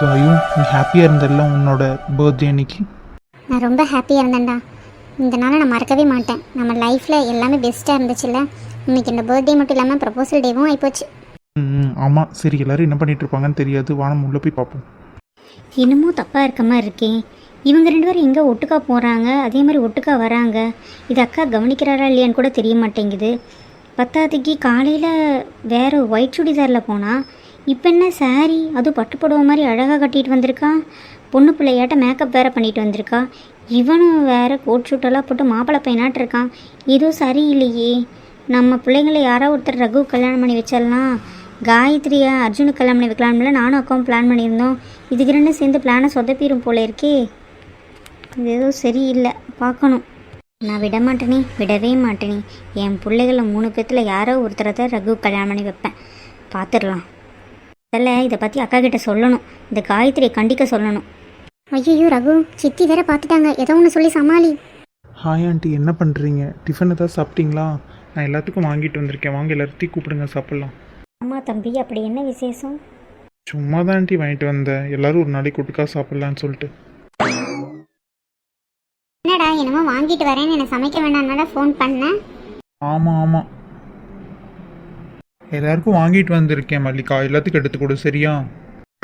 காயும் நீ ஹாப்பியாக இருந்தல்ல உன்னோட பர்த்டே அன்னைக்கு? நான் ரொம்ப ஹாப்பியாக இருந்தேன்டா. இந்த நாளை நான் மறக்கவே மாட்டேன். நம்ம லைஃப்பில் எல்லாமே பெஸ்ட்டாக இருந்துச்சுல்ல. இன்னைக்கு இந்த பர்த்டே மட்டும் இல்லாமல் ப்ரப்போசல் டேவும் ஆகிப்போச்சு ம் ஆமாம் சரி எல்லாரும் என்ன பண்ணிட்டு இருப்பாங்கன்னு தெரியாது. வானம் உள்ளே போய் பார்ப்போம். என்னமோ தப்பாக இருக்க மாதிரி இருக்கே. இவங்க ரெண்டு பேரும் எங்கே ஒட்டுக்கா போகிறாங்க அதே மாதிரி ஒட்டுக்கா வராங்க. இது அக்கா கவனிக்கிறாரா இல்லையான்னு கூட தெரிய மாட்டேங்குது. பத்தாவதுக்கு காலையில் வேறு ஒயிட் சுடிதாரில் போனால் இப்போ என்ன சாரி அதுவும் பட்டு மாதிரி அழகாக கட்டிட்டு வந்திருக்கா? பொண்ணு பிள்ளையாட்ட மேக்கப் வேறு பண்ணிட்டு வந்திருக்கா? இவனும் வேறு கோட் ஷூட்டெல்லாம் போட்டு மாப்பிள்ளை பையனாட்டு இருக்கான். எதுவும் சரியில்லையே நம்ம பிள்ளைங்களை யாரோ ஒருத்தர் ரகு கல்யாணம் பண்ணி வச்சிடலாம் காயத்ரியா அர்ஜுனுக்கு கல்யாணம் பண்ணி வைக்கலாம்ல? நானும் அக்காவும் பிளான் பண்ணியிருந்தோம். இதுக்கு ரெண்டும் சேர்ந்து பிளானை சொதப்பிடும் போல இருக்கே. இது ஏதோ சரியில்லை. பார்க்கணும். நான் விட மாட்டேனே. விடவே மாட்டேனே. என் பிள்ளைகள மூணு பேர்த்தில் யாரோ ஒருத்தரை தான் ரகு கல்யாணம் பண்ணி வைப்பேன். பார்த்துடலாம். முதல்ல இதை பற்றி அக்கா கிட்ட சொல்லணும். இந்த காயத்ரியை கண்டிக்க சொல்லணும். ஐயோ ரகு சித்தி வேற பார்த்துட்டாங்க. ஏதோ ஒன்று சொல்லி சமாளி. ஹாய் ஆண்டி என்ன பண்ணுறீங்க டிஃபன் ஏதாவது சாப்பிட்டீங்களா? நான் எல்லாத்துக்கும் வாங்கிட்டு வந்திருக்கேன். வாங்க எல்லாத்தையும் கூப்பிடுங்க சாப்பிட்லாம். அம்மா தம்பி அப்படி என்ன விசேஷம்? சும்மா தான் ஆண்டி வாங்கிட்டு வந்தேன். எல்லாரும் ஒரு நாளைக்கு ஒட்டுக்கா சாப்பிட்லான்னு சொல்லிட்டு. என்னடா என்னமோ வாங்கிட்டு வரேன்னு என்னை சமைக்க வேண்டாம்னாடா ஃபோன் பண்ணேன் ஆமாம் ஆமாம் எல்லாருக்கும் வாங்கிட்டு வந்திருக்கேன் மல்லிகா. எல்லாத்துக்கும் எடுத்து கொடு சரியா?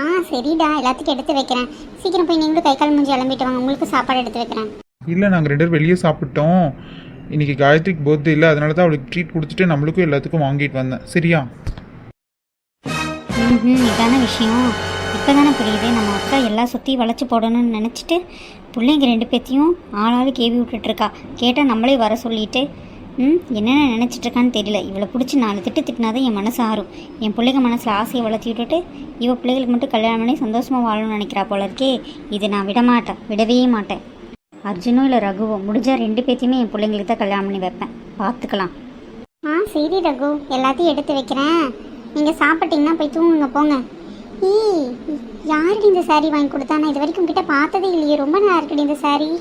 ஆ சரிடா. எல்லாத்துக்கும் எடுத்து வைக்கிறேன். சீக்கிரம் போய் நீங்களும் கை கால் மூஞ்சி கிளம்பிட்டு வாங்க. உங்களுக்கு சாப்பாடு எடுத்து வைக்கிறேன். இல்லை நாங்கள் ரெண்டு பேரும் வெளியே சாப்பிட்டோம். இன்னைக்கு காயத்ரிக்கு பர்த்டே இல்லை. அதனால தான் அவளுக்கு ட்ரீட் கொடுத்துட்டு நம்மளுக்கும் எல்லாத்துக்கும் வாங்கிட்டு வந்தேன். சரியா? ம் இதான விஷயம். இப்போ தானே புரியுது. நம்ம அக்கா எல்லாம் சுற்றி வளைச்சி போடணும்னு நினச்சிட்டு பிள்ளைங்க ரெண்டு பேத்தையும் ஆளாளு கேவி விட்டுட்ருக்கா கேட்டால் நம்மளே வர சொல்லிட்டு ம் என்னென்ன நினச்சிட்ருக்கான்னு தெரியல. இவளை பிடிச்சி நாலு திட்டு திட்டினாதான் என் மனசு ஆறும். என் பிள்ளைங்க மனசில் ஆசையை வளர்த்தி விட்டுட்டு இவள் பிள்ளைகளுக்கு மட்டும் கல்யாணம் பண்ணி சந்தோஷமாக வாழணும்னு நினைக்கிறா போல இருக்கே. இது நான் விட மாட்டேன் விடவே மாட்டேன். அர்ஜுனோ இல்லை ரகுவோ முடிஞ்சால் ரெண்டு பேர்த்தையுமே என் பிள்ளைங்களுக்கு தான் கல்யாணம் பண்ணி வைப்பேன். பார்த்துக்கலாம் ஆ சரி ரகு. எல்லாத்தையும் எடுத்து வைக்கிறேன். நீங்கள் சாப்பிட்டீங்கன்னா போய் தூங்குங்க போங்க. ஈ யாருக்கு இந்த saree வாங்கி கொடுத்தா? நான் இது வரைக்கும் கிட்ட பார்த்ததே இல்லையே. ரொம்ப நல்லா இருக்குடி இந்த saree.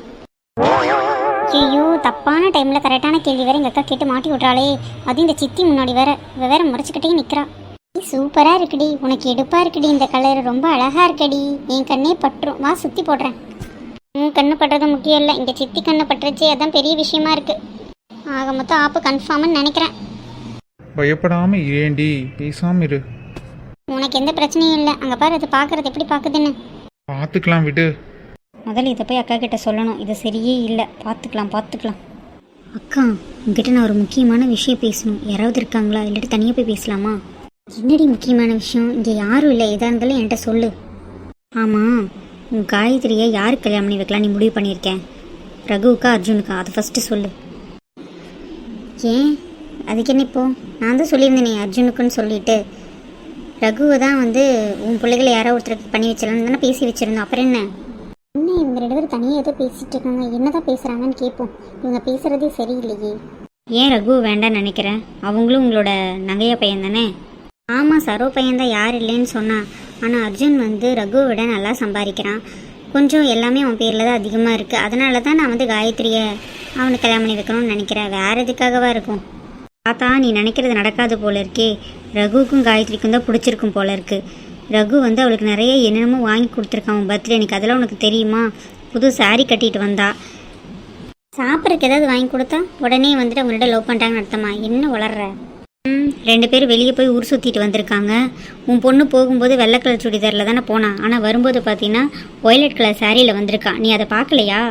ஐயோ தப்பான டைமில் கரெக்டான கேள்வி வேற எங்கள் அக்கா கேட்டு மாட்டி விட்றாளே. அது இந்த சித்தி முன்னாடி வேற இவ வேற முறைச்சிக்கிட்டே நிற்கிறா சூப்பராக இருக்குடி. உனக்கு எடுப்பாக இருக்குடி. இந்த கலர் ரொம்ப அழகாக இருக்கடி. என் கண்ணே பற்றும் வா சுற்றி போடுறேன். உன் கண்ணு பட்டுறது முக்கியம் இல்லை. இங்கே சித்தி கண்ணு பட்டுருச்சு. அதான் பெரிய விஷயமா இருக்கு. ஆக மொத்தம் ஆப்பு கன்ஃபார்ம்னு நினைக்கிறேன். பயப்படாமல் ஏண்டி? பேசாமல் இரு. உனக்கு எந்த பிரச்சனையும் இல்லை. அங்கே பாரு அது பார்க்கறது எப்படி பார்க்குதுன்னு பார்த்துக்கலாம் விடு. முதல்ல இதை போய் அக்கா கிட்ட சொல்லணும். இது சரியே இல்லை. பார்த்துக்கலாம் பார்த்துக்கலாம் அக்கா உங்ககிட்ட நான் ஒரு முக்கியமான விஷயம் பேசணும். யாராவது இருக்காங்களா? இல்லாட்டி தனியாக போய் பேசலாமா? என்னடி முக்கியமான விஷயம்? இங்கே யாரும் இல்லை. எதாக இருந்தாலும் என்கிட்ட சொல்லு. ஆமாம் உன் காயத்ரியை யாருக்கு கல்யாணம் பண்ணி வைக்கலாம்? நீ முடிவு பண்ணியிருக்கேன். ரகுவுக்கா அர்ஜுனுக்கா? அதை ஃபஸ்ட்டு சொல்லு. ஏன்? அதுக்கு என்ன இப்போ? நான் தான் சொல்லியிருந்தேனே அர்ஜுனுக்குன்னு சொல்லிட்டு. ரகுவை தான் வந்து உன் பிள்ளைகளை யாரோ ஒருத்தருக்கு பண்ணி வச்சிடலாம்னு தானே பேசி வச்சுருந்தோம். அப்புறம் என்ன? என்ன இவங்க ரெண்டு பேரும் தனியாக ஏதோ பேசிட்டு இருக்காங்க. என்னதான் பேசுறாங்கன்னு கேட்போம் இவங்க பேசுறதே சரியில்லையே. ஏன் ரகு வேண்டாம்னு நினைக்கிறேன் அவங்களும் உங்களோட நகைய பையன் தானே ஆமாம் சரோ பையன் தான் யார் இல்லைன்னு சொன்னான் ஆனால் அர்ஜுன் வந்து ரகுவை விட நல்லா சம்பாதிக்கிறான். கொஞ்சம் எல்லாமே அவன் பேரில் தான் அதிகமாக இருக்குது அதனால தான் நான் வந்து காயத்ரியை அவனுக்கு கல்யாணம் பண்ணி வைக்கணும்னு நினைக்கிறேன். வேறு எதுக்காகவா இருக்கும்? பார்த்தா நீ நினைக்கிறது நடக்காது போல இருக்கே. ரகுவுக்கும் காயத்ரிக்கும் தான் பிடிச்சிருக்கும் போல இருக்குது ரகு வந்து அவளுக்கு நிறைய என்னென்னமோ வாங்கி கொடுத்துருக்கான் அவன் பர்த்டே. எனக்கு அதெல்லாம் உனக்கு தெரியுமா? புது சாரீ கட்டிட்டு வந்தா. சாப்பிட்றதுக்கு ஏதாவது வாங்கி கொடுத்தா? உடனே வந்துட்டு அவங்கள்ட்ட லவ் பண்ணிட்டாங்கன்னு அர்த்தமா? என்ன வளர்ற? ம் ரெண்டு பேரும் வெளியே போய் ஊர் சுற்றிட்டு வந்திருக்காங்க. உன் பொண்ணு போகும்போது வெள்ளை கலர் சுடிதாரில் தானே போனான் ஆனால் வரும்போது பார்த்தீங்கன்னா ஒயலட் கலர் சாரியில் வந்திருக்கா. நீ அதை பார்க்கலையா?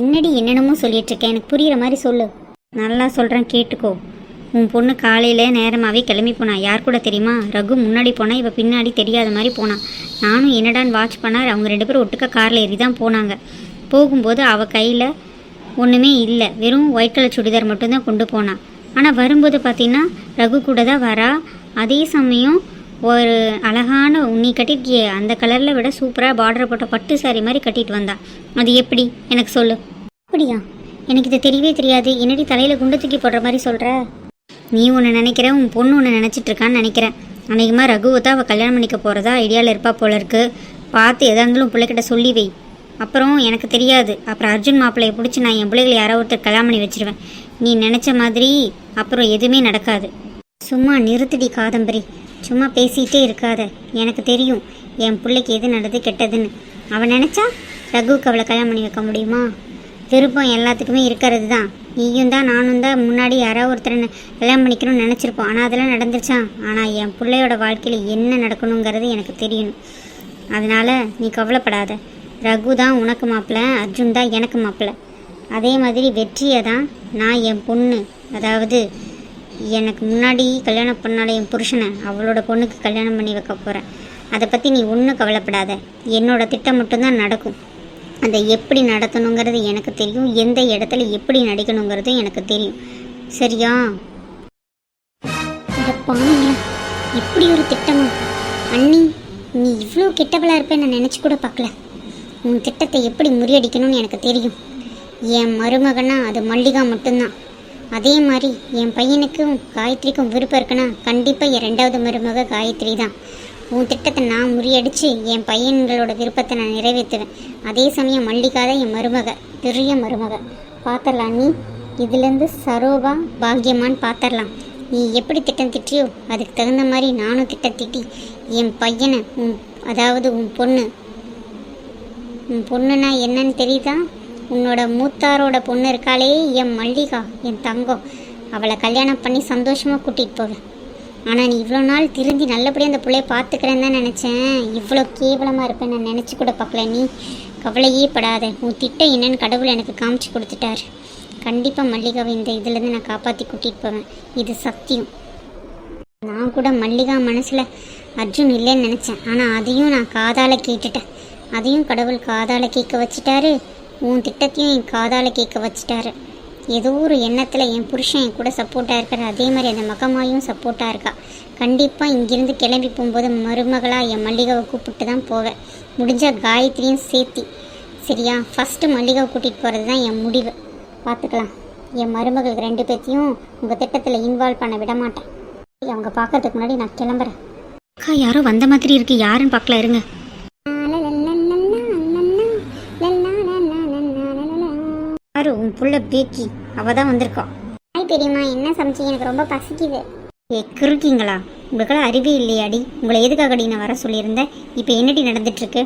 என்னடி என்னென்னமோ சொல்லிட்டு இருக்கேன் எனக்கு புரிகிற மாதிரி சொல்லு. நல்லா சொல்கிறேன் கேட்டுக்கோ. உன் பொண்ணு காலையில் நேரமாகவே கிளம்பி போனா. யார் கூட தெரியுமா? ரகு முன்னாடி போனால் இவ பின்னாடி தெரியாத மாதிரி போனான் நானும் என்னடான்னு வாட்ச் பண்ணார். அவங்க ரெண்டு பேரும் ஒட்டுக்கா காரில் ஏறி தான் போனாங்க. போகும்போது அவள் கையில் ஒன்றுமே இல்லை. வெறும் ஒயிட் கலர் சுடிதார் மட்டும்தான் கொண்டு போனான் ஆனால் வரும்போது பார்த்தீங்கன்னா ரகு கூட தான் வரா. அதே சமயம் ஒரு அழகான உன்னி கட்டிருக்கிய அந்த கலரில் விட சூப்பராக பார்டர் போட்ட பட்டு சாரி மாதிரி கட்டிட்டு வந்தா. அது எப்படி? எனக்கு சொல்லு. அப்படியா? எனக்கு இது தெரியவே தெரியாது. என்னடி தலையில் குண்டு தூக்கி போடுற மாதிரி சொல்கிற நீ ஒன்று நினைக்கிற உன் பொண்ணு ஒன்று நினச்சிட்டு இருக்கான்னு நினைக்கிறேன் அநேகமாக ரகுவை தான் அவள் கல்யாணம் பண்ணிக்க போகிறதா ஐடியாவில் இருப்பா போல இருக்கு. பார்த்து எதாக இருந்தாலும் பிள்ளைகிட்ட சொல்லி வை. அப்புறம் எனக்கு தெரியாது. அப்புறம் அர்ஜுன் மாப்பிள்ளையை பிடிச்சி நான் என் பிள்ளைகளை யாரோ ஒருத்தர் கல்யாணம் பண்ணி வச்சிருவேன். நீ நினச்ச மாதிரி அப்புறம் எதுவுமே நடக்காது. சும்மா நிறுத்திடி காதம்பரி. சும்மா பேசிகிட்டே இருக்காத. எனக்கு தெரியும் என் பிள்ளைக்கு எது நல்லது கெட்டதுன்னு. அவன் நினச்சா ரகுவுக்கு அவளை கல்யாணம் பண்ணி வைக்க முடியுமா? விருப்பம் எல்லாத்துக்குமே இருக்கிறது தான் நீயும் தான் நானும் தான் முன்னாடி யாராவது ஒருத்தரை கல்யாணம் பண்ணிக்கணும்னு நினச்சிருப்போம். ஆனால் அதெல்லாம் நடந்துருச்சான் ஆனால் என் பிள்ளையோட வாழ்க்கையில் என்ன நடக்கணுங்கிறது எனக்கு தெரியணும். அதனால் நீ கவலைப்படாத. ரகு தான் உனக்கு மாப்பிள்ளை அர்ஜுன் தான் எனக்கு மாப்பிள்ளை அதே மாதிரி வெற்றியை தான் நான் என் பொண்ணு. அதாவது எனக்கு முன்னாடி கல்யாணம் பண்ணால என் புருஷனை அவளோட பொண்ணுக்கு கல்யாணம் பண்ணி வைக்க போகிறேன் அதை பற்றி நீ ஒன்றும் கவலைப்படாத. என்னோடய திட்டம் மட்டும்தான் நடக்கும். அதை எப்படி நடத்தணுங்கிறது எனக்கு தெரியும். எந்த இடத்துல எப்படி நடிக்கணுங்கிறது எனக்கு தெரியும். சரியா? பாருங்க இப்படி ஒரு திட்டமா? அண்ணி நீ இவ்வளோ கெட்டவளாக இருப்பேன்னு நான் நினச்சி கூட பார்க்கல. உன் திட்டத்தை எப்படி முறியடிக்கணும்னு எனக்கு தெரியும். என் மருமகனா அது மல்லிகா மட்டும்தான். அதே மாதிரி என் பையனுக்கும் காயத்ரிக்கும் விருப்பம் இருக்குன்னா கண்டிப்பாக என் ரெண்டாவது மருமக காயத்ரி தான். உன் திட்டத்தை நான் முறியடித்து என் பையன்களோட விருப்பத்தை நான் நிறைவேற்றுவேன். அதே சமயம் மல்லிகாத என் மருமக பெரிய மருமக. பார்த்துடலாம் நீ இதுலேருந்து சரோபா பாக்கியமான்னு பார்த்துடலாம். நீ எப்படி திட்டம் திட்டியோ அதுக்கு தகுந்த மாதிரி நானும் திட்டம் திட்டி என் பையனை உன் அதாவது உன் பொண்ணு உன் பொண்ணுனா என்னன்னு தெரியுதா? உன்னோட மூத்தாரோட பொண்ணு இருக்காளே என் மல்லிகா என் தங்கம். அவளை கல்யாணம் பண்ணி சந்தோஷமாக கூட்டிகிட்டு போவேன் ஆனால் நீ இவ்வளோ நாள் திருந்தி நல்லபடியாக அந்த பிள்ளைய பார்த்துக்கிறேன்னு தான் நினச்சேன். இவ்வளோ கேவலமாக இருப்பேன் நான் நினச்சி கூட பார்க்கல நீ. கவலையே படாத. உன் திட்டம் என்னன்னு கடவுள் எனக்கு காமிச்சு கொடுத்துட்டாரு. கண்டிப்பாக மல்லிகாவை இந்த இதுலேருந்து நான் காப்பாற்றி கூட்டிகிட்டு போவேன். இது சத்தியம். நான் கூட மல்லிகா மனசில் அர்ஜுன் இல்லைன்னு நினச்சேன். ஆனால் அதையும் நான் காதால் கேட்டுட்டேன். அதையும் கடவுள் காதால் கேட்க வச்சிட்டாரு. உன் திட்டத்தையும் என் காதால் கேட்க வச்சிட்டாரு. ஏதோ ஒரு எண்ணத்தில் என் புருஷன் என் கூட சப்போர்ட்டாக இருக்கார். அதே மாதிரி அந்த மகமாயும் சப்போர்ட்டாக இருக்கா. கண்டிப்பாக இங்கிருந்து கிளம்பி போகும்போது மருமகளாக என் மல்லிகாவை கூப்பிட்டு தான் போவேன். முடிஞ்சால் காயத்ரியும் சேர்த்தி. சரியா? ஃபஸ்ட்டு மல்லிகாவை கூட்டிகிட்டு போகிறது தான் என் முடிவு. பார்த்துக்கலாம் என் மருமகள் ரெண்டு பேர்த்தையும் உங்கள் திட்டத்தில் இன்வால்வ் பண்ண விட மாட்டேன். அவங்க பார்க்கறதுக்கு முன்னாடி நான் கிளம்புறேன். அக்கா யாரோ வந்த மாதிரி இருக்குது யாருன்னு பார்க்கல இருங்க. உன் புள்ள பேக்கி. அவ தான் வந்திருக்கா. ஹாய் பெரியம்மா என்ன சமைச்சீங்க எனக்கு ரொம்ப பசிக்குது. ஏ கிருக்கீங்களா உங்களுக்கெல்லாம் அறிவே இல்லையாடி. உங்களை எதுக்காகடி நான் வர சொல்லியிருந்தேன்? இப்போ என்னடி நடந்துட்டு இருக்கு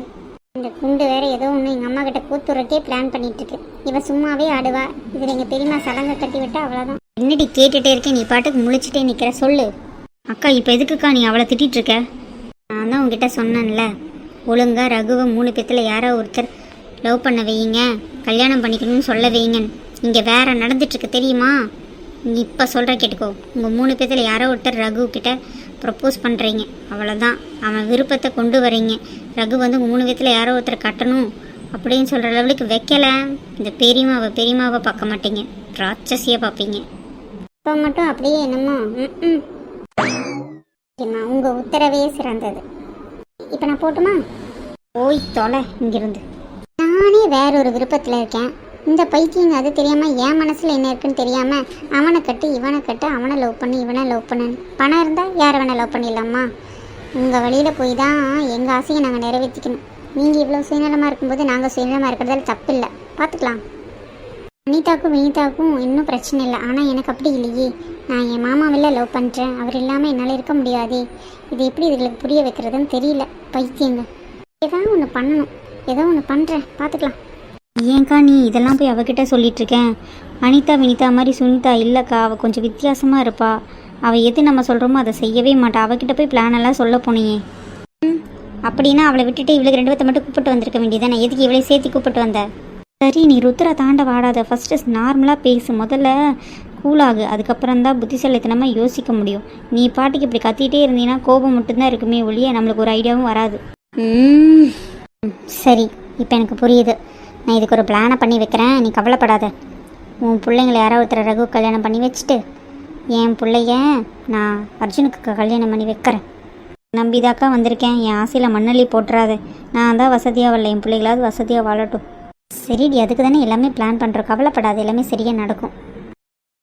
இந்த குண்டு வேற ஏதோ ஒன்று எங்கள் அம்மா கிட்ட கூத்துறக்கே பிளான் பண்ணிட்டு இருக்கு இவ சும்மாவே ஆடுவா. இதில் எங்கள் பெரியம்மா சலங்கை கட்டி விட்டா அவ்வளோதான் என்னடி கேட்டுட்டே இருக்கேன் நீ பாட்டுக்கு முழிச்சிட்டே நிற்கிற சொல்லு. அக்கா இப்போ எதுக்குக்கா நீ அவளை திட்டிட்டு இருக்க நான் தான் உங்ககிட்ட சொன்னேன்ல. ஒழுங்கா ரகுவை மூணு பேத்துல யாரோ ஒருத்தர் லவ் பண்ண வையுங்க. கல்யாணம் பண்ணிக்கணும்னு சொல்ல வைங்கன் இங்கே வேற நடந்துட்டுருக்கு தெரியுமா? நீ இப்போ சொல்கிற கேட்டுக்கோ. உங்கள் மூணு பேர்த்தில் யாரோ ஒருத்தர் ரகு கிட்ட ப்ரப்போஸ் பண்ணுறீங்க அவ்வளோதான் அவன் விருப்பத்தை கொண்டு வரீங்க. ரகு வந்து உங்கள் மூணு பேர்த்தில் யாரோ ஒருத்தர் கட்டணும் அப்படின்னு சொல்கிற லெவலுக்கு வைக்கல. இந்த பெரியமாவை பெரியமாவை பார்க்க மாட்டீங்க. ராட்சசியை பார்ப்பீங்க. இப்போ மட்டும் அப்படியே என்னமோ ம் சரிம்மா உங்கள் உத்தரவே சிறந்தது. இப்போ நான் போட்டுமா? ஓய் தொலை இங்கிருந்து. நானே வேற ஒரு விருப்பத்தில் இருக்கேன். இந்த பைத்தியங்க அது தெரியாமல் என் மனசில் என்ன இருக்குன்னு தெரியாமல் அவனை கட்டு இவனை கட்டு அவனை லவ் பண்ணி இவனை லவ் பண்ணு. பணம் இருந்தால் யார் வேணால் லவ் பண்ணிடலாமா? உங்கள் வழியில் போய் தான் எங்கள் ஆசையை நாங்கள் நிறைவேற்றிக்கணும் நீங்கள் இவ்வளோ சுயநலமாக இருக்கும்போது நாங்கள் சுயநலமாக இருக்கிறதால தப்பு இல்லை பார்த்துக்கலாம் அனிதாக்கும் வினிதாக்கும் இன்னும் பிரச்சனை இல்லை. ஆனால் எனக்கு அப்படி இல்லையே. நான் என் மாமாவில் லவ் பண்ணுறேன் அவர் இல்லாமல் என்னால் இருக்க முடியாதே. இது எப்படி இதுகளுக்கு புரிய வைக்கிறதுன்னு தெரியல. பைத்தியங்க. ஏதாவது ஒன்று பண்ணணும். ஏதோ ஒன்று பண்ணுறேன் பார்த்துக்கலாம் ஏன்க்கா நீ இதெல்லாம் போய் அவகிட்ட சொல்லிட்டு இருக்கேன் அனிதா வினிதா மாதிரி சுனிதா இல்லைக்கா அவள் கொஞ்சம் வித்தியாசமாக இருப்பா. அவள் எது நம்ம சொல்கிறோமோ அதை செய்யவே மாட்டா. அவகிட்ட போய் பிளான் எல்லாம் சொல்ல போனியே. ம், அப்படின்னா அவளை விட்டுட்டு இவளுக்கு ரெண்டு பேர்த்த மட்டும் கூப்பிட்டு வந்திருக்க வேண்டியதானே எதுக்கு இவளை சேர்த்து கூப்பிட்டு வந்த? சரி நீ ருத்ரா தாண்ட வாடாத. ஃபஸ்ட்டு நார்மலாக பேசு. முதல்ல கூலாகு அதுக்கப்புறம் தான் புத்திசாலித்தனமாக யோசிக்க முடியும். நீ பாட்டுக்கு இப்படி கத்திட்டே இருந்தீங்கன்னா கோபம் மட்டும்தான் இருக்குமே ஒழிய நம்மளுக்கு ஒரு ஐடியாவும் வராது. ம். சரி இப்போ எனக்கு புரியுது. நான் இதுக்கு ஒரு பிளானை பண்ணி வைக்கிறேன். நீ கவலைப்படாத. உன் பிள்ளைங்களை யாரோ ஒருத்தர் ரகு கல்யாணம் பண்ணி வச்சுட்டு என் பிள்ளைய நான் அர்ஜுனுக்கு கல்யாணம் பண்ணி வைக்கிறேன். நம்பிதாக்கா வந்திருக்கேன். என் ஆசையில் மண்ணள்ளி போட்டுறாது. நான் தான் வசதியாக வரல. என் பிள்ளைகளாவது வசதியாக வாழட்டும். சரிடி அதுக்கு தானே எல்லாமே பிளான் பண்ணுறோம் கவலைப்படாது. எல்லாமே சரியாக நடக்கும்.